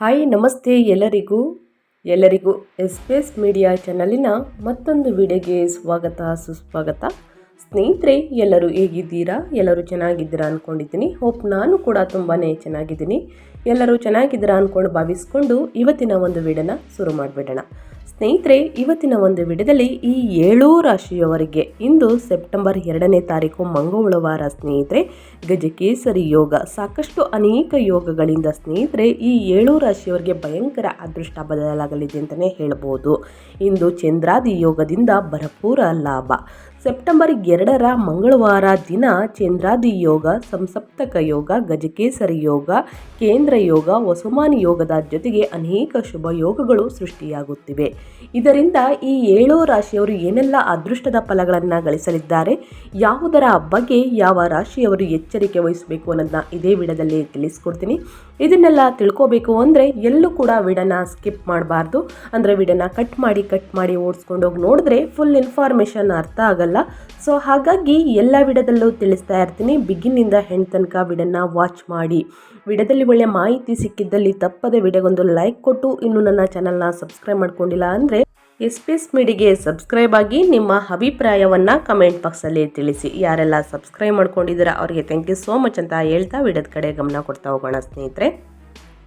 Hi, ನಮಸ್ತೆ ಎಲ್ಲರಿಗೂ. ಎಲ್ಲರಿಗೂ ಎಸ್ ಪಿ ಎಸ್ ಮೀಡಿಯಾ ಚಾನಲಿನ ಮತ್ತೊಂದು ವಿಡಿಯೋಗೆ ಸ್ವಾಗತ, ಸುಸ್ವಾಗತ. ಸ್ನೇಹಿತರೆ, ಎಲ್ಲರೂ ಹೇಗಿದ್ದೀರಾ? ಎಲ್ಲರೂ ಚೆನ್ನಾಗಿದ್ದೀರಾ ಅಂದ್ಕೊಂಡಿದ್ದೀನಿ ಹೋಪ್ ನಾನು ಕೂಡ ತುಂಬಾ ಚೆನ್ನಾಗಿದ್ದೀನಿ. ಎಲ್ಲರೂ ಚೆನ್ನಾಗಿದ್ದೀರಾ ಅಂದ್ಕೊಂಡು ಭಾವಿಸ್ಕೊಂಡು ಇವತ್ತಿನ ಒಂದು ವಿಡನ ಶುರು ಮಾಡಿಬಿಡೋಣ. ಸ್ನೇಹಿತರೆ, ಇವತ್ತಿನ ಒಂದು ವಿಡದಲ್ಲಿ ಈ ಏಳೂ ರಾಶಿಯವರಿಗೆ ಇಂದು ಸೆಪ್ಟೆಂಬರ್ ಎರಡನೇ ತಾರೀಕು ಮಂಗಳವಾರ ಸ್ನೇಹಿತರೆ, ಗಜಕೇಸರಿ ಯೋಗ. ಸಾಕಷ್ಟು ಅನೇಕ ಯೋಗಗಳಿಂದ ಸ್ನೇಹಿತರೆ, ಈ ಏಳು ರಾಶಿಯವರಿಗೆ ಭಯಂಕರ ಅದೃಷ್ಟ ಬದಲಾಗಲಿದೆ ಅಂತಲೇ ಹೇಳ್ಬೋದು. ಇಂದು ಚಂದ್ರಾದಿ ಯೋಗದಿಂದ ಭರಪೂರ ಲಾಭ. ಸೆಪ್ಟೆಂಬರ್ ಎರಡರ ಮಂಗಳವಾರ ದಿನ ಚಂದ್ರಾದಿ ಯೋಗ ಸಂಸಪ್ತಕ ಯೋಗ, ಗಜಕೇಸರಿ ಯೋಗ, ಕೇಂದ್ರ ಯೋಗ, ವಸುಮಾನಿ ಯೋಗದ ಜೊತೆಗೆ ಅನೇಕ ಶುಭ ಯೋಗಗಳು ಸೃಷ್ಟಿಯಾಗುತ್ತಿವೆ. ಇದರಿಂದ ಈ ಏಳೋ ರಾಶಿಯವರು ಏನೆಲ್ಲ ಅದೃಷ್ಟದ ಫಲಗಳನ್ನು ಗಳಿಸಲಿದ್ದಾರೆ, ಯಾವುದರ ಬಗ್ಗೆ ಯಾವ ರಾಶಿಯವರು ಎಚ್ಚರಿಕೆ ವಹಿಸಬೇಕು ಅನ್ನೋದನ್ನ ಇದೇ ವಿಡದಲ್ಲಿ ತಿಳಿಸ್ಕೊಡ್ತೀನಿ. ಇದನ್ನೆಲ್ಲ ತಿಳ್ಕೋಬೇಕು ಅಂದರೆ ಎಲ್ಲೂ ಕೂಡ ವಿಡನ ಸ್ಕಿಪ್ ಮಾಡಬಾರ್ದು. ಅಂದರೆ ವಿಡನ ಕಟ್ ಮಾಡಿ ಕಟ್ ಮಾಡಿ ಓಡಿಸ್ಕೊಂಡೋಗಿ ನೋಡಿದ್ರೆ ಫುಲ್ ಇನ್ಫಾರ್ಮೇಷನ್ ಅರ್ಥ ಆಗಲ್ಲ. ಸೊ ಹಾಗಾಗಿ ಎಲ್ಲ ವಿಡದಲ್ಲೂ ತಿಳಿಸ್ತಾ ಇರ್ತೀನಿ. ಬಿಗಿನಿಂದ ಹೆಣ್ ತನಕ ವಿಡನ್ನ ವಾಚ್ ಮಾಡಿ. ವಿಡದಲ್ಲಿ ಒಳ್ಳೆ ಮಾಹಿತಿ ಸಿಕ್ಕಿದ್ದಲ್ಲಿ ತಪ್ಪದೆ ವಿಡಿಯೋಗೊಂದು ಲೈಕ್ ಕೊಟ್ಟು, ಇನ್ನು ನನ್ನ ಚಾನಲ್ನ ಸಬ್ಸ್ಕ್ರೈಬ್ ಮಾಡ್ಕೊಂಡಿಲ್ಲ ಅಂದರೆ ಎಸ್ ಪಿ ಎಸ್ ಮೀಡಿಗೆ ಸಬ್ಸ್ಕ್ರೈಬ್ ಆಗಿ ನಿಮ್ಮ ಅಭಿಪ್ರಾಯವನ್ನು ಕಮೆಂಟ್ ಬಾಕ್ಸಲ್ಲಿ ತಿಳಿಸಿ. ಯಾರೆಲ್ಲ ಸಬ್ಸ್ಕ್ರೈಬ್ ಮಾಡ್ಕೊಂಡಿದ್ದೀರಾ, ಅವರಿಗೆ ಥ್ಯಾಂಕ್ ಯು ಸೋ ಮಚ್ ಅಂತ ಹೇಳ್ತಾ ವಿಡದ ಕಡೆ ಗಮನ ಕೊಡ್ತಾ ಹೋಗೋಣ ಸ್ನೇಹಿತರೆ.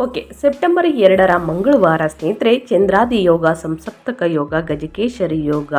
ಓಕೆ, ಸೆಪ್ಟೆಂಬರ್ ಎರಡರ ಮಂಗಳವಾರ ಸ್ನೇಹಿತರೆ, ಚಂದ್ರಾದಿ ಯೋಗ, ಸಂಸಪ್ತಕ ಯೋಗ, ಗಜಕೇಶರಿ ಯೋಗ.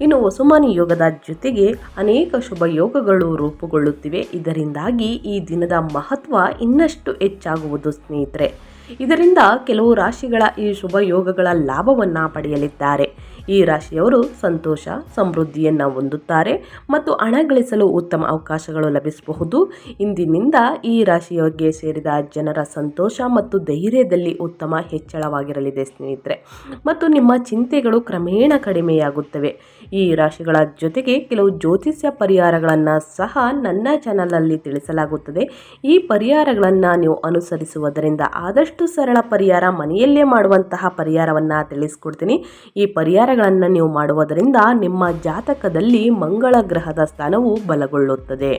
ಇನ್ನು ವಸುಮಾನಿ ಯೋಗದ ಜೊತೆಗೆ ಅನೇಕ ಶುಭ ಯೋಗಗಳು ರೂಪುಗೊಳ್ಳುತ್ತಿವೆ. ಇದರಿಂದಾಗಿ ಈ ದಿನದ ಮಹತ್ವ ಇನ್ನಷ್ಟು ಹೆಚ್ಚಾಗುವುದು ಸ್ನೇಹಿತರೆ. ಇದರಿಂದ ಕೆಲವು ರಾಶಿಗಳ ಈ ಶುಭ ಯೋಗಗಳ ಲಾಭವನ್ನು ಪಡೆಯಲಿದ್ದಾರೆ. ಈ ರಾಶಿಯವರು ಸಂತೋಷ, ಸಮೃದ್ಧಿಯನ್ನು ಹೊಂದುತ್ತಾರೆ ಮತ್ತು ಹಣ ಗಳಿಸಲು ಉತ್ತಮ ಅವಕಾಶಗಳು ಲಭಿಸಬಹುದು. ಇಂದಿನಿಂದ ಈ ರಾಶಿಯವರಿಗೆ ಸೇರಿದ ಜನರ ಸಂತೋಷ ಮತ್ತು ಧೈರ್ಯದಲ್ಲಿ ಉತ್ತಮ ಹೆಚ್ಚಳವಾಗಿರಲಿದೆ ಸ್ನೇಹಿತರೆ. ಮತ್ತು ನಿಮ್ಮ ಚಿಂತೆಗಳು ಕ್ರಮೇಣ ಕಡಿಮೆಯಾಗುತ್ತವೆ. ಈ ರಾಶಿಗಳ ಜೊತೆಗೆ ಕೆಲವು ಜ್ಯೋತಿಷ್ಯ ಪರಿಹಾರಗಳನ್ನು ಸಹ ನನ್ನ ಚಾನಲಲ್ಲಿ ತಿಳಿಸಲಾಗುತ್ತದೆ. ಈ ಪರಿಹಾರಗಳನ್ನು ನೀವು ಅನುಸರಿಸುವುದರಿಂದ ಆದಷ್ಟು ಸರಳ ಪರಿಹಾರ ಮನೆಯಲ್ಲೇ ಮಾಡುವಂತಹ ಪರಿಹಾರವನ್ನು ತಿಳಿಸ್ಕೊಡ್ತೀನಿ. ಈ ಪರಿಹಾರಗಳನ್ನು ನೀವು ಮಾಡುವುದರಿಂದ ನಿಮ್ಮ ಜಾತಕದಲ್ಲಿ ಮಂಗಳ ಗ್ರಹದ ಸ್ಥಾನವು ಬಲಗೊಳ್ಳುತ್ತದೆ.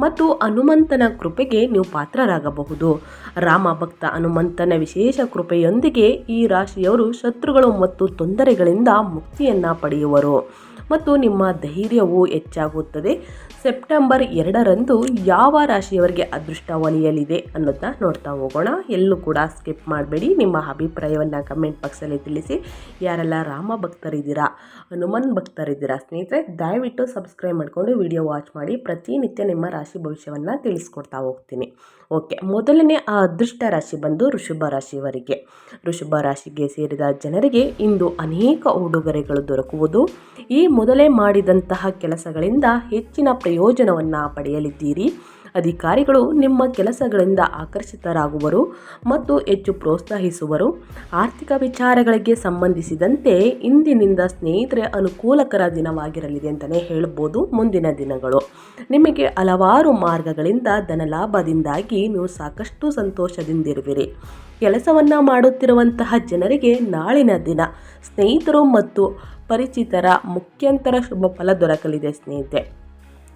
ಮತ್ತು ಹನುಮಂತನ ಕೃಪೆಗೆ ನೀವು ಪಾತ್ರರಾಗಬಹುದು. ರಾಮ ಭಕ್ತ ಹನುಮಂತನ ವಿಶೇಷ ಕೃಪೆಯೊಂದಿಗೆ ಈ ರಾಶಿಯವರು ಶತ್ರುಗಳು ಮತ್ತು ತೊಂದರೆಗಳಿಂದ ಮುಕ್ತಿಯನ್ನು ಪಡೆಯುವರು. ಮತ್ತು ನಿಮ್ಮ ಧೈರ್ಯವು ಹೆಚ್ಚಾಗುತ್ತದೆ. ಸೆಪ್ಟೆಂಬರ್ ಎರಡರಂದು ಯಾವ ರಾಶಿಯವರಿಗೆ ಅದೃಷ್ಟ ಒಲಿಯಲಿದೆ ಅನ್ನೋದನ್ನ ನೋಡ್ತಾ ಹೋಗೋಣ. ಎಲ್ಲೂ ಕೂಡ ಸ್ಕಿಪ್ ಮಾಡಬೇಡಿ. ನಿಮ್ಮ ಅಭಿಪ್ರಾಯವನ್ನು ಕಮೆಂಟ್ ಬಾಕ್ಸಲ್ಲಿ ತಿಳಿಸಿ. ಯಾರೆಲ್ಲ ರಾಮ ಭಕ್ತರಿದ್ದೀರಾ, ಹನುಮನ್ ಭಕ್ತರಿದ್ದೀರಾ ಸ್ನೇಹಿತರೆ, ದಯವಿಟ್ಟು ಸಬ್ಸ್ಕ್ರೈಬ್ ಮಾಡಿಕೊಂಡು ವಿಡಿಯೋ ವಾಚ್ ಮಾಡಿ. ಪ್ರತಿನಿತ್ಯ ನಿಮ್ಮ ರಾಶಿ ಭವಿಷ್ಯವನ್ನು ತಿಳಿಸ್ಕೊಡ್ತಾ ಹೋಗ್ತೀನಿ. ಓಕೆ ಮೊದಲನೇ ಆ ಅದೃಷ್ಟ ರಾಶಿ ಬಂದು ಋಷಭ ರಾಶಿಯವರಿಗೆ. ಋಷಭ ರಾಶಿಗೆ ಸೇರಿದ ಜನರಿಗೆ ಇಂದು ಅನೇಕ ಉಡುಗೊರೆಗಳು ದೊರಕುವುದು. ಈ ಮೊದಲೇ ಮಾಡಿದಂತಹ ಕೆಲಸಗಳಿಂದ ಹೆಚ್ಚಿನ ಪ್ರಯೋಜನವನ್ನು ಪಡೆಯಲಿದ್ದೀರಿ. ಅಧಿಕಾರಿಗಳು ನಿಮ್ಮ ಕೆಲಸಗಳಿಂದ ಆಕರ್ಷಿತರಾಗುವರು ಮತ್ತು ಹೆಚ್ಚು ಪ್ರೋತ್ಸಾಹಿಸುವರು. ಆರ್ಥಿಕ ವಿಚಾರಗಳಿಗೆ ಸಂಬಂಧಿಸಿದಂತೆ ಇಂದಿನಿಂದ ಸ್ನೇಹಿತರೆ ಅನುಕೂಲಕರ ದಿನವಾಗಿರಲಿದೆ ಅಂತಲೇ ಹೇಳ್ಬೋದು ಮುಂದಿನ ದಿನಗಳು. ನಿಮಗೆ ಹಲವಾರು ಮಾರ್ಗಗಳಿಂದ ಧನಲಾಭದಿಂದಾಗಿ ನೀವು ಸಾಕಷ್ಟು ಸಂತೋಷದಿಂದಿರುವಿರಿ. ಕೆಲಸವನ್ನು ಮಾಡುತ್ತಿರುವಂತಹ ಜನರಿಗೆ ನಾಳಿನ ದಿನ ಸ್ನೇಹಿತರು ಮತ್ತು ಪರಿಚಿತರ ಮುಖ್ಯಂತರ ಶುಭ ಫಲ ದೊರಕಲಿದೆ ಸ್ನೇಹಿತೆ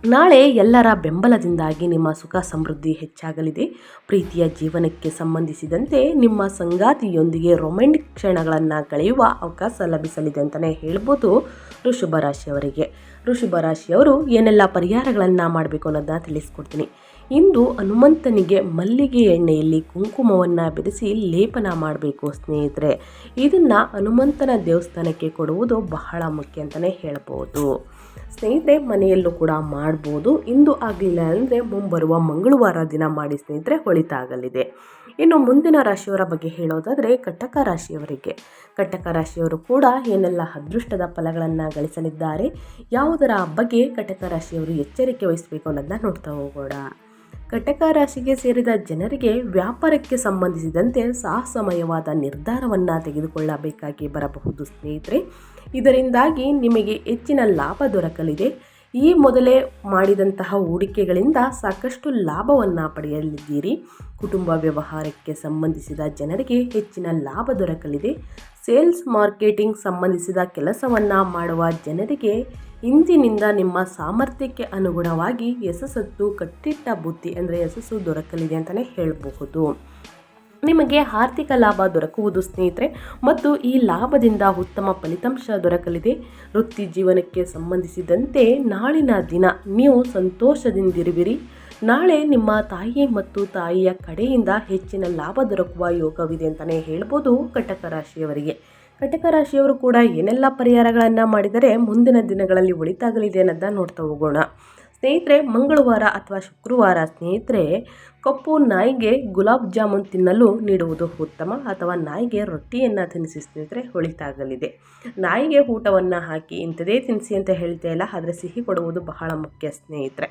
ನಾಳೆ ಎಲ್ಲರ ಬೆಂಬಲದಿಂದಾಗಿ ನಿಮ್ಮ ಸುಖ ಸಮೃದ್ಧಿ ಹೆಚ್ಚಾಗಲಿದೆ. ಪ್ರೀತಿಯ ಜೀವನಕ್ಕೆ ಸಂಬಂಧಿಸಿದಂತೆ ನಿಮ್ಮ ಸಂಗಾತಿಯೊಂದಿಗೆ ರೊಮ್ಯಾಂಟಿಕ್ ಕ್ಷಣಗಳನ್ನು ಕಳೆಯುವ ಅವಕಾಶ ಲಭಿಸಲಿದೆ ಅಂತಲೇ ಹೇಳ್ಬೋದು ಋಷಭ ರಾಶಿಯವರಿಗೆ. ಋಷಭ ರಾಶಿಯವರು ಏನೆಲ್ಲ ಪರಿಹಾರಗಳನ್ನು ಮಾಡಬೇಕು ಅನ್ನೋದನ್ನ ತಿಳಿಸ್ಕೊಡ್ತೀನಿ. ಇಂದು ಹನುಮಂತನಿಗೆ ಮಲ್ಲಿಗೆ ಎಣ್ಣೆಯಲ್ಲಿ ಕುಂಕುಮವನ್ನು ಬೆರೆಸಿ ಲೇಪನ ಮಾಡಬೇಕು ಸ್ನೇಹಿತರೆ. ಇದನ್ನು ಹನುಮಂತನ ದೇವಸ್ಥಾನಕ್ಕೆ ಕೊಡುವುದು ಬಹಳ ಮುಖ್ಯ ಅಂತಲೇ ಹೇಳ್ಬೋದು. ಸ್ನೇಹಿತರೆ, ಮನೆಯಲ್ಲೂ ಕೂಡ ಮಾಡ್ಬೋದು. ಇಂದು ಆಗಲಿಲ್ಲ ಅಂದರೆ ಮುಂಬರುವ ಮಂಗಳವಾರ ದಿನ ಮಾಡಿ ಸ್ನೇಹಿತರೆ, ಹೊಳಿತಾಗಲಿದೆ. ಇನ್ನು ಮುಂದಿನ ರಾಶಿಯವರ ಬಗ್ಗೆ ಹೇಳೋದಾದರೆ, ಕಟಕ ರಾಶಿಯವರಿಗೆ. ಕಟಕ ರಾಶಿಯವರು ಕೂಡ ಏನೆಲ್ಲ ಅದೃಷ್ಟದ ಫಲಗಳನ್ನು ಗಳಿಸಲಿದ್ದಾರೆ, ಯಾವುದರ ಬಗ್ಗೆ ಕಟಕ ರಾಶಿಯವರು ಎಚ್ಚರಿಕೆ ವಹಿಸಬೇಕು ಅನ್ನೋದನ್ನ ನೋಡ್ತಾ ಹೋಗೋಣ. ಕಟಕ ರಾಶಿಗೆ ಸೇರಿದ ಜನರಿಗೆ ವ್ಯಾಪಾರಕ್ಕೆ ಸಂಬಂಧಿಸಿದಂತೆ ಸಾಹಸಮಯವಾದ ನಿರ್ಧಾರವನ್ನು ತೆಗೆದುಕೊಳ್ಳಬೇಕಾಗಿ ಬರಬಹುದು, ಸ್ನೇಹಿತರೆ. ಇದರಿಂದಾಗಿ ನಿಮಗೆ ಹೆಚ್ಚಿನ ಲಾಭ ದೊರಕಲಿದೆ. ಈ ಮೊದಲೇ ಮಾಡಿದಂತಹ ಹೂಡಿಕೆಗಳಿಂದ ಸಾಕಷ್ಟು ಲಾಭವನ್ನು ಪಡೆಯಲಿದ್ದೀರಿ. ಕುಟುಂಬ ವ್ಯವಹಾರಕ್ಕೆ ಸಂಬಂಧಿಸಿದ ಜನರಿಗೆ ಹೆಚ್ಚಿನ ಲಾಭ ದೊರಕಲಿದೆ. ಸೇಲ್ಸ್ ಮಾರ್ಕೆಟಿಂಗ್ ಸಂಬಂಧಿಸಿದ ಕೆಲಸವನ್ನು ಮಾಡುವ ಜನರಿಗೆ ಇಂದಿನಿಂದ ನಿಮ್ಮ ಸಾಮರ್ಥ್ಯಕ್ಕೆ ಅನುಗುಣವಾಗಿ ಯಶಸ್ಸು ಕಟ್ಟಿಟ್ಟ ಬುದ್ಧಿ ಅಂದರೆ ಯಶಸ್ಸು ದೊರಕಲಿದೆ ಅಂತಲೇ ಹೇಳಬಹುದು. ನಿಮಗೆ ಆರ್ಥಿಕ ಲಾಭ ದೊರಕುವುದು ಸ್ನೇಹಿತರೆ, ಮತ್ತು ಈ ಲಾಭದಿಂದ ಉತ್ತಮ ಫಲಿತಾಂಶ ದೊರಕಲಿದೆ. ವೃತ್ತಿ ಜೀವನಕ್ಕೆ ಸಂಬಂಧಿಸಿದಂತೆ ನಾಳಿನ ದಿನ ನೀವು ಸಂತೋಷದಿಂದಿರುವಿರಿ. ನಾಳೆ ನಿಮ್ಮ ತಾಯಿ ಮತ್ತು ತಾಯಿಯ ಕಡೆಯಿಂದ ಹೆಚ್ಚಿನ ಲಾಭ ದೊರಕುವ ಯೋಗವಿದೆ ಅಂತಲೇ ಹೇಳ್ಬೋದು ಕಟಕ ರಾಶಿಯವರಿಗೆ. ಕಟಕ ರಾಶಿಯವರು ಕೂಡ ಏನೆಲ್ಲ ಪರಿಹಾರಗಳನ್ನು ಮಾಡಿದರೆ ಮುಂದಿನ ದಿನಗಳಲ್ಲಿ ಒಳಿತಾಗಲಿದೆ ಅನ್ನೋದನ್ನ ನೋಡ್ತಾ ಹೋಗೋಣ. ಸ್ನೇಹಿತರೆ, ಮಂಗಳವಾರ ಅಥವಾ ಶುಕ್ರವಾರ ಸ್ನೇಹಿತರೆ, ಕಪ್ಪು ನಾಯಿಗೆ ಗುಲಾಬ್ ಜಾಮೂನ್ ತಿನ್ನಲು ನೀಡುವುದು ಉತ್ತಮ ಅಥವಾ ನಾಯಿಗೆ ರೊಟ್ಟಿಯನ್ನು ತಿನ್ನಿಸಿ ಸ್ನೇಹಿತರೆ, ಒಳಿತಾಗಲಿದೆ. ನಾಯಿಗೆ ಊಟವನ್ನು ಹಾಕಿ ಇಂಥದೇ ತಿನ್ನಿಸಿ ಅಂತ ಹೇಳ್ತಾ ಇಲ್ಲ, ಆದರೆ ಸಿಹಿ ಕೊಡುವುದು ಬಹಳ ಮುಖ್ಯ ಸ್ನೇಹಿತರೆ.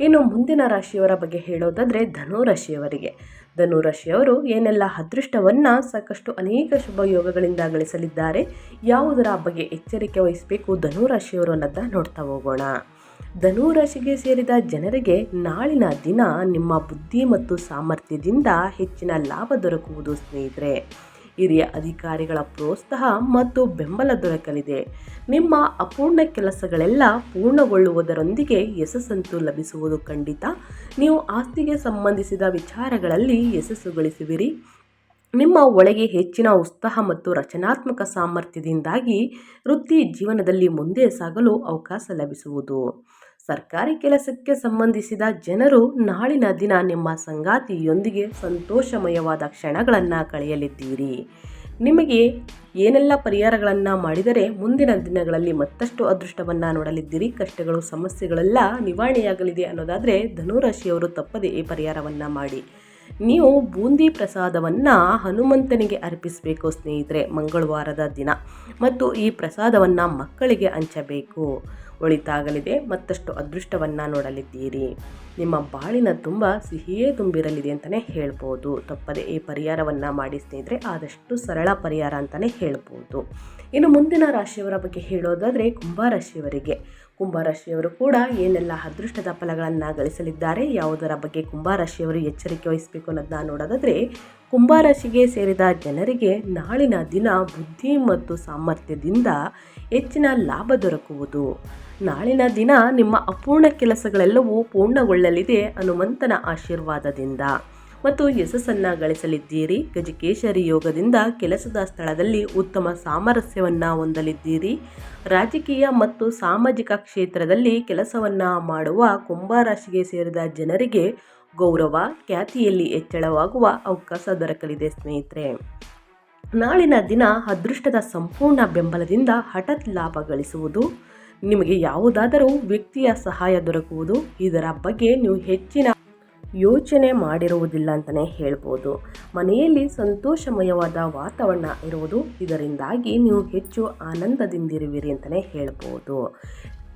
ಇನ್ನು ಮುಂದಿನ ರಾಶಿಯವರ ಬಗ್ಗೆ ಹೇಳೋದಾದರೆ ಧನು ರಾಶಿಯವರಿಗೆ ಧನು ರಾಶಿಯವರು ಏನೆಲ್ಲ ಅದೃಷ್ಟವನ್ನು ಸಾಕಷ್ಟು ಅನೇಕ ಶುಭ ಯೋಗಗಳಿಂದ ಗಳಿಸಲಿದ್ದಾರೆ, ಯಾವುದರ ಬಗ್ಗೆ ಎಚ್ಚರಿಕೆ ವಹಿಸಬೇಕು ಧನುರಾಶಿಯವರು ಅನ್ನೋದನ್ನ ನೋಡ್ತಾ ಹೋಗೋಣ. ಧನುರಾಶಿಗೆ ಸೇರಿದ ಜನರಿಗೆ ನಾಳಿನ ದಿನ ನಿಮ್ಮ ಬುದ್ಧಿ ಮತ್ತು ಸಾಮರ್ಥ್ಯದಿಂದ ಹೆಚ್ಚಿನ ಲಾಭ ದೊರಕುವುದು ಸ್ನೇಹಿತರೆ. ಹಿರಿಯ ಅಧಿಕಾರಿಗಳ ಪ್ರೋತ್ಸಾಹ ಮತ್ತು ಬೆಂಬಲ ದೊರಕಲಿದೆ. ನಿಮ್ಮ ಅಪೂರ್ಣ ಕೆಲಸಗಳೆಲ್ಲ ಪೂರ್ಣಗೊಳ್ಳುವುದರೊಂದಿಗೆ ಯಶಸ್ಸಂತೂ ಲಭಿಸುವುದು ಖಂಡಿತ. ನೀವು ಆಸ್ತಿಗೆ ಸಂಬಂಧಿಸಿದ ವಿಚಾರಗಳಲ್ಲಿ ಯಶಸ್ಸು ಗಳಿಸುವಿರಿ ನಿಮ್ಮ ಒಳಗೆ ಹೆಚ್ಚಿನ ಉತ್ಸಾಹ ಮತ್ತು ರಚನಾತ್ಮಕ ಸಾಮರ್ಥ್ಯದಿಂದಾಗಿ ವೃತ್ತಿ ಜೀವನದಲ್ಲಿ ಮುಂದೆ ಸಾಗಲು ಅವಕಾಶ ಲಭಿಸುವುದು. ಸರ್ಕಾರಿ ಕೆಲಸಕ್ಕೆ ಸಂಬಂಧಿಸಿದ ಜನರು ನಾಳಿನ ದಿನ ನಿಮ್ಮ ಸಂಗಾತಿಯೊಂದಿಗೆ ಸಂತೋಷಮಯವಾದ ಕ್ಷಣಗಳನ್ನು ಕಳೆಯಲಿದ್ದೀರಿ. ನಿಮಗೆ ಏನೆಲ್ಲ ಪರಿಹಾರಗಳನ್ನು ಮಾಡಿದರೆ ಮುಂದಿನ ದಿನಗಳಲ್ಲಿ ಮತ್ತಷ್ಟು ಅದೃಷ್ಟವನ್ನು ನೋಡಲಿದ್ದೀರಿ. ಕಷ್ಟಗಳು, ಸಮಸ್ಯೆಗಳೆಲ್ಲ ನಿವಾರಣೆಯಾಗಲಿದೆ ಅನ್ನೋದಾದರೆ ಧನುರಾಶಿಯವರು ತಪ್ಪದೇ ಈ ಪರಿಹಾರವನ್ನು ಮಾಡಿ. ನೀವು ಬೂಂದಿ ಪ್ರಸಾದವನ್ನು ಹನುಮಂತನಿಗೆ ಅರ್ಪಿಸಬೇಕು ಸ್ನೇಹಿತರೆ, ಮಂಗಳವಾರದ ದಿನ. ಮತ್ತು ಈ ಪ್ರಸಾದವನ್ನು ಮಕ್ಕಳಿಗೆ ಹಂಚಬೇಕು. ಒಳಿತಾಗಲಿದೆ. ಮತ್ತಷ್ಟು ಅದೃಷ್ಟವನ್ನು ನೋಡಲಿದ್ದೀರಿ. ನಿಮ್ಮ ಬಾಳಿನ ತುಂಬ ಸಿಹಿಯೇ ತುಂಬಿರಲಿದೆ ಅಂತಲೇ ಹೇಳ್ಬೋದು. ತಪ್ಪದೆ ಈ ಪರಿಹಾರವನ್ನು ಮಾಡಿ ಸ್ನೇಹಿತರೆ, ಆದಷ್ಟು ಸರಳ ಪರಿಹಾರ ಅಂತಲೇ ಹೇಳ್ಬೋದು. ಇನ್ನು ಮುಂದಿನ ರಾಶಿಯವರ ಬಗ್ಗೆ ಹೇಳೋದಾದರೆ ಕುಂಭರಾಶಿಯವರಿಗೆ ಕುಂಭರಾಶಿಯವರು ಕೂಡ ಏನೆಲ್ಲ ಅದೃಷ್ಟದ ಫಲಗಳನ್ನು ಗಳಿಸಲಿದ್ದಾರೆ, ಯಾವುದರ ಬಗ್ಗೆ ಕುಂಭರಾಶಿಯವರು ಎಚ್ಚರಿಕೆ ವಹಿಸಬೇಕು ಅನ್ನೋದನ್ನ ನೋಡೋದಾದರೆ ಕುಂಭರಾಶಿಗೆ ಸೇರಿದ ಜನರಿಗೆ ನಾಳಿನ ದಿನ ಬುದ್ಧಿ ಮತ್ತು ಸಾಮರ್ಥ್ಯದಿಂದ ಹೆಚ್ಚಿನ ಲಾಭ ದೊರಕುವುದು. ನಾಳಿನ ದಿನ ನಿಮ್ಮ ಅಪೂರ್ಣ ಕೆಲಸಗಳೆಲ್ಲವೂ ಪೂರ್ಣಗೊಳ್ಳಲಿದೆ ಹನುಮಂತನ ಆಶೀರ್ವಾದದಿಂದ. ಮತ್ತು ಯಶಸ್ಸನ್ನು ಗಳಿಸಲಿದ್ದೀರಿ. ಗಜಕೇಶರಿ ಯೋಗದಿಂದ ಕೆಲಸದ ಸ್ಥಳದಲ್ಲಿ ಉತ್ತಮ ಸಾಮರಸ್ಯವನ್ನು ಹೊಂದಲಿದ್ದೀರಿ. ರಾಜಕೀಯ ಮತ್ತು ಸಾಮಾಜಿಕ ಕ್ಷೇತ್ರದಲ್ಲಿ ಕೆಲಸವನ್ನು ಮಾಡುವ ಕುಂಭರಾಶಿಗೆ ಸೇರಿದ ಜನರಿಗೆ ಗೌರವ, ಖ್ಯಾತಿಯಲ್ಲಿ ಹೆಚ್ಚಳವಾಗುವ ಅವಕಾಶ ದೊರಕಲಿದೆ ಸ್ನೇಹಿತರೆ. ನಾಳಿನ ದಿನ ಅದೃಷ್ಟದ ಸಂಪೂರ್ಣ ಬೆಂಬಲದಿಂದ ಹಠತ್ ಲಾಭ ಗಳಿಸುವುದು ನಿಮಗೆ ಯಾವುದಾದರೂ ವ್ಯಕ್ತಿಯ ಸಹಾಯ ದೊರಕುವುದು ಇದರ ಬಗ್ಗೆ ನೀವು ಹೆಚ್ಚಿನ ಯೋಚನೆ ಮಾಡಿರುವುದಿಲ್ಲ ಅಂತಲೇ ಹೇಳ್ಬೋದು. ಮನೆಯಲ್ಲಿ ಸಂತೋಷಮಯವಾದ ವಾತಾವರಣ ಇರುವುದು ಇದರಿಂದಾಗಿ ನೀವು ಹೆಚ್ಚು ಆನಂದದಿಂದಿರುವಿರಿ ಅಂತಲೇ ಹೇಳ್ಬೋದು.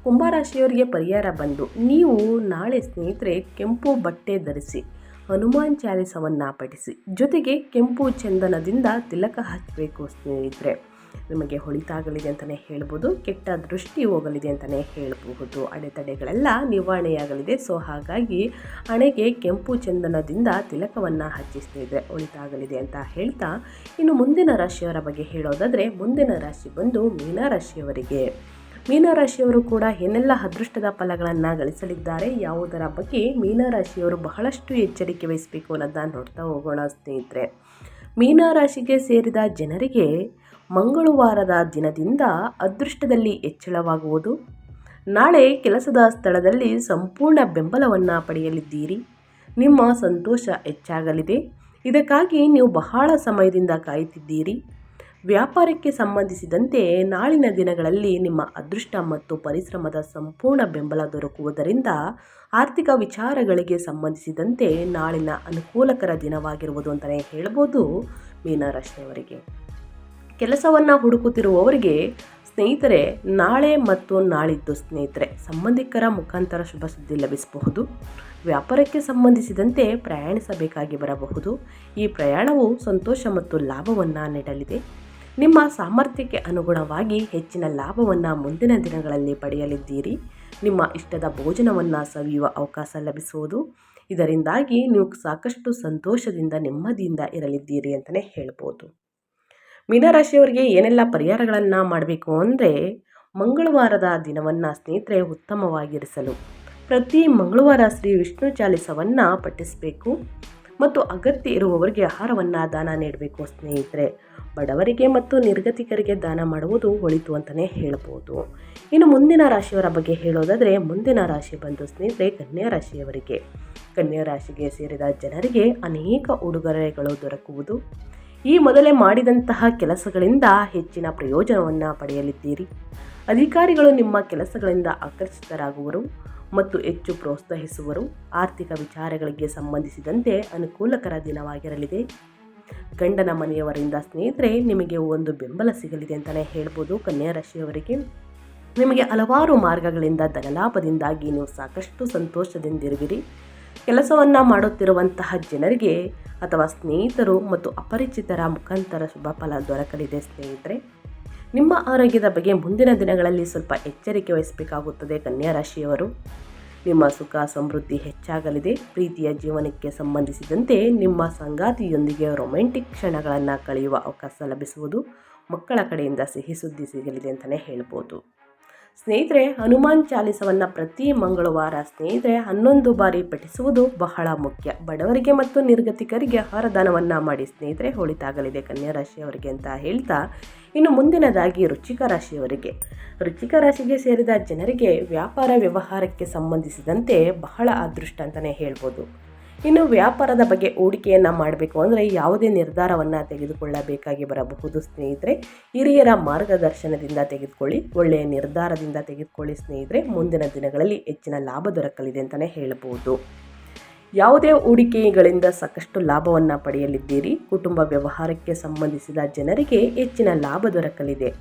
ಕುಂಭರಾಶಿಯವರಿಗೆ ಪರಿಹಾರ ಬಂದು ನೀವು ನಾಳೆ ಸ್ನೇಹಿತರೆ ಕೆಂಪು ಬಟ್ಟೆ ಧರಿಸಿ, ಹನುಮಾನ್ ಚಾಲಿಸವನ್ನು ಪಠಿಸಿ, ಜೊತೆಗೆ ಕೆಂಪು ಚಂದನದಿಂದ ತಿಲಕ ಹಚ್ಚಬೇಕು ಸ್ನೇಹಿತರೆ. ನಿಮಗೆ ಹೊಳಿತಾಗಲಿದೆ ಅಂತಲೇ ಹೇಳ್ಬೋದು, ಕೆಟ್ಟ ದೃಷ್ಟಿ ಹೋಗಲಿದೆ ಅಂತಲೇ ಹೇಳಬಹುದು. ಅಡೆತಡೆಗಳೆಲ್ಲ ನಿವಾರಣೆಯಾಗಲಿದೆ. ಸೊ, ಹಾಗಾಗಿ ಹಣೆಗೆ ಕೆಂಪು ಚಂದನದಿಂದ ತಿಲಕವನ್ನು ಹಚ್ಚಿಸ್ತಿದ್ರೆ ಹೊಳಿತಾಗಲಿದೆ ಅಂತ ಹೇಳ್ತಾ ಇನ್ನು ಮುಂದಿನ ರಾಶಿಯವರ ಬಗ್ಗೆ ಹೇಳೋದಾದರೆ, ಮುಂದಿನ ರಾಶಿ ಬಂದು ಮೀನರಾಶಿಯವರಿಗೆ ಮೀನರಾಶಿಯವರು ಕೂಡ ಏನೆಲ್ಲ ಅದೃಷ್ಟದ ಫಲಗಳನ್ನು ಗಳಿಸಲಿದ್ದಾರೆ, ಯಾವುದರ ಬಗ್ಗೆ ಮೀನರಾಶಿಯವರು ಬಹಳಷ್ಟು ಎಚ್ಚರಿಕೆ ವಹಿಸಬೇಕು ಅನ್ನೋದನ್ನ ನೋಡ್ತಾ ಹೋಗೋಣ ಸ್ನೇಹಿತರೆ. ಮೀನರಾಶಿಗೆ ಸೇರಿದ ಜನರಿಗೆ ಮಂಗಳವಾರದ ದಿನದಿಂದ ಅದೃಷ್ಟದಲ್ಲಿ ಹೆಚ್ಚಳವಾಗುವುದು. ನಾಳೆ ಕೆಲಸದ ಸ್ಥಳದಲ್ಲಿ ಸಂಪೂರ್ಣ ಬೆಂಬಲವನ್ನು ಪಡೆಯಲಿದ್ದೀರಿ. ನಿಮ್ಮ ಸಂತೋಷ ಹೆಚ್ಚಾಗಲಿದೆ. ಇದಕ್ಕಾಗಿ ನೀವು ಬಹಳ ಸಮಯದಿಂದ ಕಾಯುತ್ತಿದ್ದೀರಿ. ವ್ಯಾಪಾರಕ್ಕೆ ಸಂಬಂಧಿಸಿದಂತೆ ನಾಳಿನ ದಿನಗಳಲ್ಲಿ ನಿಮ್ಮ ಅದೃಷ್ಟ ಮತ್ತು ಪರಿಶ್ರಮದ ಸಂಪೂರ್ಣ ಬೆಂಬಲ ದೊರಕುವುದರಿಂದ ಆರ್ಥಿಕ ವಿಚಾರಗಳಿಗೆ ಸಂಬಂಧಿಸಿದಂತೆ ನಾಳಿನ ಅನುಕೂಲಕರ ದಿನವಾಗಿರುವುದು ಅಂತಲೇ ಹೇಳ್ಬೋದು ಮೀನರಾಶಿಯವರಿಗೆ. ಕೆಲಸವನ್ನು ಹುಡುಕುತ್ತಿರುವವರಿಗೆ ಸ್ನೇಹಿತರೆ, ನಾಳೆ ಮತ್ತು ನಾಳಿದ್ದು ಸ್ನೇಹಿತರೆ, ಸಂಬಂಧಿಕರ ಮುಖಾಂತರ ಶುಭ ಸುದ್ದಿ ಲಭಿಸಬಹುದು. ವ್ಯಾಪಾರಕ್ಕೆ ಸಂಬಂಧಿಸಿದಂತೆ ಪ್ರಯಾಣಿಸಬೇಕಾಗಿ ಬರಬಹುದು. ಈ ಪ್ರಯಾಣವು ಸಂತೋಷ ಮತ್ತು ಲಾಭವನ್ನು ನೀಡಲಿದೆ. ನಿಮ್ಮ ಸಾಮರ್ಥ್ಯಕ್ಕೆ ಅನುಗುಣವಾಗಿ ಹೆಚ್ಚಿನ ಲಾಭವನ್ನು ಮುಂದಿನ ದಿನಗಳಲ್ಲಿ ಪಡೆಯಲಿದ್ದೀರಿ. ನಿಮ್ಮ ಇಷ್ಟದ ಭೋಜನವನ್ನು ಸವಿಯುವ ಅವಕಾಶ ಲಭಿಸುವುದು ಇದರಿಂದಾಗಿ ನೀವು ಸಾಕಷ್ಟು ಸಂತೋಷದಿಂದ, ನೆಮ್ಮದಿಯಿಂದ ಇರಲಿದ್ದೀರಿ ಅಂತಲೇ ಹೇಳ್ಬೋದು. ಮೀನರಾಶಿಯವರಿಗೆ ಏನೆಲ್ಲ ಪರಿಹಾರಗಳನ್ನು ಮಾಡಬೇಕು ಅಂದರೆ ಮಂಗಳವಾರದ ದಿನವನ್ನು ಸ್ನೇಹಿತರೆ ಉತ್ತಮವಾಗಿರಿಸಲು. ಪ್ರತಿ ಮಂಗಳವಾರ ಶ್ರೀ ವಿಷ್ಣು ಚಾಲಿಸವನ್ನು ಪಠಿಸಬೇಕು ಮತ್ತು ಅಗತ್ಯ ಇರುವವರಿಗೆ ಆಹಾರವನ್ನು ದಾನ ನೀಡಬೇಕು ಸ್ನೇಹಿತರೆ. ಬಡವರಿಗೆ ಮತ್ತು ನಿರ್ಗತಿಕರಿಗೆ ದಾನ ಮಾಡುವುದು ಒಳಿತು ಅಂತಲೇ ಹೇಳ್ಬೋದು. ಇನ್ನು ಮುಂದಿನ ರಾಶಿಯವರ ಬಗ್ಗೆ ಹೇಳೋದಾದರೆ ಮುಂದಿನ ರಾಶಿ ಬಂದು ಸ್ನೇಹಿತರೆ ಕನ್ಯಾ ರಾಶಿಯವರಿಗೆ. ಕನ್ಯಾ ರಾಶಿಗೆ ಸೇರಿದ ಜನರಿಗೆ ಅನೇಕ ಉಡುಗೊರೆಗಳು ದೊರಕುವುದು. ಈ ಮೊದಲೇ ಮಾಡಿದಂತಹ ಕೆಲಸಗಳಿಂದ ಹೆಚ್ಚಿನ ಪ್ರಯೋಜನವನ್ನು ಪಡೆಯಲಿದ್ದೀರಿ. ಅಧಿಕಾರಿಗಳು ನಿಮ್ಮ ಕೆಲಸಗಳಿಂದ ಆಕರ್ಷಿತರಾಗುವರು ಮತ್ತು ಹೆಚ್ಚು ಪ್ರೋತ್ಸಾಹಿಸುವರು. ಆರ್ಥಿಕ ವಿಚಾರಗಳಿಗೆ ಸಂಬಂಧಿಸಿದಂತೆ ಅನುಕೂಲಕರ ದಿನವಾಗಿರಲಿದೆ. ಗಂಡನ ಮನೆಯವರಿಂದ ಸ್ನೇಹಿತರೆ, ನಿಮಗೆ ಒಂದು ಬೆಂಬಲ ಸಿಗಲಿದೆ ಅಂತಲೇ ಹೇಳ್ಬೋದು ಕನ್ಯಾ ರಾಶಿಯವರಿಗೆ. ನಿಮಗೆ ಹಲವಾರು ಮಾರ್ಗಗಳಿಂದ ಧನಲಾಭದಿಂದಾಗಿ ನೀವು ಸಾಕಷ್ಟು ಸಂತೋಷದಿಂದಿರುವಿರಿ. ಕೆಲಸವನ್ನು ಮಾಡುತ್ತಿರುವಂತಹ ಜನರಿಗೆ ಅಥವಾ ಸ್ನೇಹಿತರು ಮತ್ತು ಅಪರಿಚಿತರ ಮುಖಾಂತರ ಶುಭ ಫಲ ದೊರಕಲಿದೆ ಸ್ನೇಹಿತರೆ. ನಿಮ್ಮ ಆರೋಗ್ಯದ ಬಗ್ಗೆ ಮುಂದಿನ ದಿನಗಳಲ್ಲಿ ಸ್ವಲ್ಪ ಎಚ್ಚರಿಕೆ ವಹಿಸಬೇಕಾಗುತ್ತದೆ ಕನ್ಯಾ ರಾಶಿಯವರು. ನಿಮ್ಮ ಸುಖ ಸಮೃದ್ಧಿ ಹೆಚ್ಚಾಗಲಿದೆ. ಪ್ರೀತಿಯ ಜೀವನಕ್ಕೆ ಸಂಬಂಧಿಸಿದಂತೆ ನಿಮ್ಮ ಸಂಗಾತಿಯೊಂದಿಗೆ ರೊಮ್ಯಾಂಟಿಕ್ ಕ್ಷಣಗಳನ್ನು ಕಳೆಯುವ ಅವಕಾಶ ಲಭಿಸುವುದು ಮಕ್ಕಳ ಕಡೆಯಿಂದ ಸಿಹಿ ಸುದ್ದಿ ಸಿಗಲಿದೆ ಅಂತಲೇ ಹೇಳ್ಬೋದು. ಸ್ನೇಹಿತರೆ, ಹನುಮಾನ್ ಚಾಲಿಸವನ್ನು ಪ್ರತಿ ಮಂಗಳವಾರ ಸ್ನೇಹಿತರೆ ಹನ್ನೊಂದು ಬಾರಿ ಪಠಿಸುವುದು ಬಹಳ ಮುಖ್ಯ. ಬಡವರಿಗೆ ಮತ್ತು ನಿರ್ಗತಿಕರಿಗೆ ಆಹಾರ ದಾನವನ್ನು ಮಾಡಿ ಸ್ನೇಹಿತರೆ ಹೊಳಿತಾಗಲಿದೆ ಕನ್ಯಾ ರಾಶಿಯವರಿಗೆ ಅಂತ ಹೇಳ್ತಾ, ಇನ್ನು ಮುಂದಿನದಾಗಿ ರುಚಿಕ ರಾಶಿಯವರಿಗೆ. ರುಚಿಕ ರಾಶಿಗೆ ಸೇರಿದ ಜನರಿಗೆ ವ್ಯಾಪಾರ ವ್ಯವಹಾರಕ್ಕೆ ಸಂಬಂಧಿಸಿದಂತೆ ಬಹಳ ಅದೃಷ್ಟ ಅಂತಲೇ ಹೇಳ್ಬೋದು. ಇನ್ನು ವ್ಯಾಪಾರದ ಬಗ್ಗೆ ಹೂಡಿಕೆಯನ್ನು ಮಾಡಬೇಕು ಅಂದರೆ ಯಾವುದೇ ನಿರ್ಧಾರವನ್ನು ತೆಗೆದುಕೊಳ್ಳಬೇಕಾಗಿ ಬರಬಹುದು. ಸ್ನೇಹಿತರೆ, ಹಿರಿಯರ ಮಾರ್ಗದರ್ಶನದಿಂದ ತೆಗೆದುಕೊಳ್ಳಿ, ಒಳ್ಳೆಯ ನಿರ್ಧಾರದಿಂದ ತೆಗೆದುಕೊಳ್ಳಿ ಸ್ನೇಹಿತರೆ. ಮುಂದಿನ ದಿನಗಳಲ್ಲಿ ಹೆಚ್ಚಿನ ಲಾಭ ದೊರಕಲಿದೆ ಅಂತಲೇ ಹೇಳಬಹುದು. ಯಾವುದೇ ಹೂಡಿಕೆಗಳಿಂದ ಸಾಕಷ್ಟು ಲಾಭವನ್ನು ಪಡೆಯಲಿದ್ದೀರಿ. ಕುಟುಂಬ ವ್ಯವಹಾರಕ್ಕೆ ಸಂಬಂಧಿಸಿದ ಜನರಿಗೆ ಹೆಚ್ಚಿನ ಲಾಭ ದೊರಕಲಿದೆ.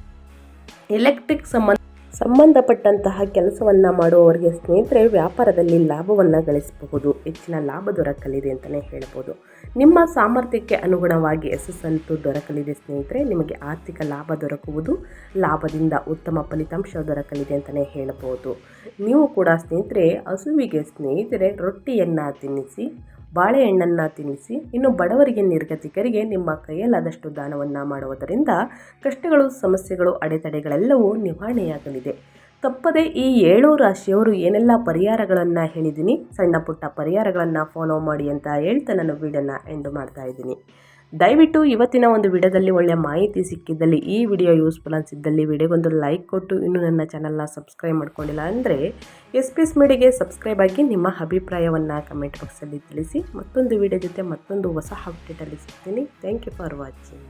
ಎಲೆಕ್ಟ್ರಿಕ್ ಸಂಬಂಧ ಸಂಬಂಧಪಟ್ಟಂತಹ ಕೆಲಸವನ್ನು ಮಾಡುವವರಿಗೆ ಸ್ನೇಹಿತರೆ, ವ್ಯಾಪಾರದಲ್ಲಿ ಲಾಭವನ್ನು ಗಳಿಸಬಹುದು. ಹೆಚ್ಚಿನ ಲಾಭ ದೊರಕಲಿದೆ ಅಂತಲೇ ಹೇಳ್ಬೋದು. ನಿಮ್ಮ ಸಾಮರ್ಥ್ಯಕ್ಕೆ ಅನುಗುಣವಾಗಿ ಯಶಸ್ಸಂತೂ ದೊರಕಲಿದೆ ಸ್ನೇಹಿತರೆ. ನಿಮಗೆ ಆರ್ಥಿಕ ಲಾಭ ದೊರಕುವುದು, ಲಾಭದಿಂದ ಉತ್ತಮ ಫಲಿತಾಂಶ ದೊರಕಲಿದೆ ಅಂತಲೇ ಹೇಳ್ಬೋದು. ನೀವು ಕೂಡ ಸ್ನೇಹಿತರೆ, ಹಸುವಿಗೆ ಸ್ನೇಹಿತರೆ, ರೊಟ್ಟಿಯನ್ನು ತಿನ್ನಿಸಿ ಬಾಳೆಹಣ್ಣನ್ನು ತಿನ್ನಿಸಿ, ಇನ್ನು ಬಡವರಿಗೆ, ನಿರ್ಗತಿಕರಿಗೆ ನಿಮ್ಮ ಕೈಯಲ್ಲಾದಷ್ಟು ದಾನವನ್ನು ಮಾಡುವುದರಿಂದ ಕಷ್ಟಗಳು, ಸಮಸ್ಯೆಗಳು, ಅಡೆತಡೆಗಳೆಲ್ಲವೂ ನಿವಾರಣೆಯಾಗಲಿದೆ. ತಪ್ಪದೆ ಈ ಏಳು ರಾಶಿಯವರು ಏನೆಲ್ಲ ಪರಿಹಾರಗಳನ್ನು ಹೇಳಿದ್ದೀನಿ, ಸಣ್ಣ ಪುಟ್ಟ ಪರಿಹಾರಗಳನ್ನು ಫಾಲೋ ಮಾಡಿ ಅಂತ ಹೇಳ್ತಾ ನಾನು ವೀಡಿಯೋನ ಎಂಡು ಮಾಡ್ತಾ ಇದ್ದೀನಿ. ದಯವಿಟ್ಟು ಇವತ್ತಿನ ಒಂದು ವಿಡಿಯೋದಲ್ಲಿ ಒಳ್ಳೆಯ ಮಾಹಿತಿ ಸಿಕ್ಕಿದ್ದಲ್ಲಿ ಈ ವಿಡಿಯೋ ಯೂಸ್ಫುಲ್ ಅನಿಸಿದ್ದಲ್ಲಿ ವಿಡಿಯೋಗೊಂದು ಲೈಕ್ ಕೊಟ್ಟು ಇನ್ನೂ ನನ್ನ ಚಾನಲ್ನ ಸಬ್ಸ್ಕ್ರೈಬ್ ಮಾಡ್ಕೊಂಡಿಲ್ಲ ಅಂದರೆ ಎಸ್ ಪಿ ಎಸ್ ಮೀಡಿಗೆ ಸಬ್ಸ್ಕ್ರೈಬ್ ಆಗಿ ನಿಮ್ಮ ಅಭಿಪ್ರಾಯವನ್ನು ಕಮೆಂಟ್ ಬಾಕ್ಸಲ್ಲಿ ತಿಳಿಸಿ ಮತ್ತೊಂದು ವಿಡಿಯೋ ಜೊತೆ ಮತ್ತೊಂದು ಹೊಸ ಅಪ್ಡೇಟಲ್ಲಿ ಸಿಗ್ತೀನಿ. Thank you for watching